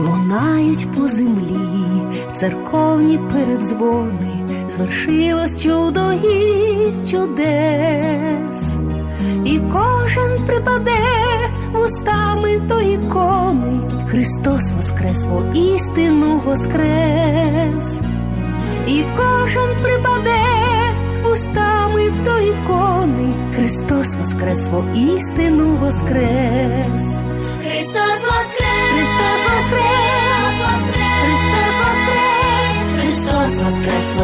лунають по землі, церковні передзвони, звершилось чудо із чудес, і кожен припаде вустами до ікони, Христос воскрес, істину воскрес, і кожен припаде устами до ікони, Христос воскрес, істину воскрес, Христос воскрес.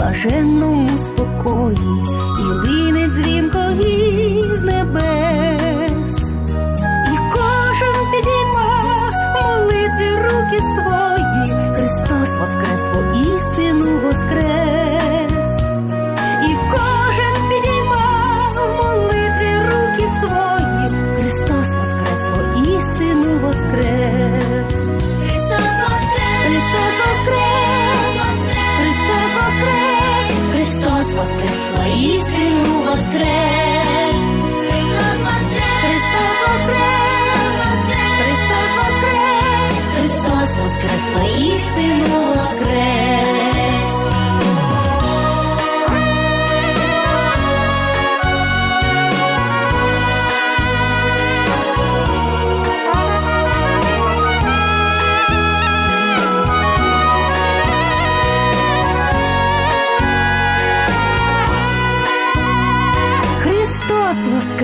Блаженному спокої, і лине дзвінко із небес, і кожен підійма молитві руки свої, воскрес! Воістину воскрес! Христос воскрес! Христос воскрес! Христос воскрес! Христос воскрес! Воістину воскрес!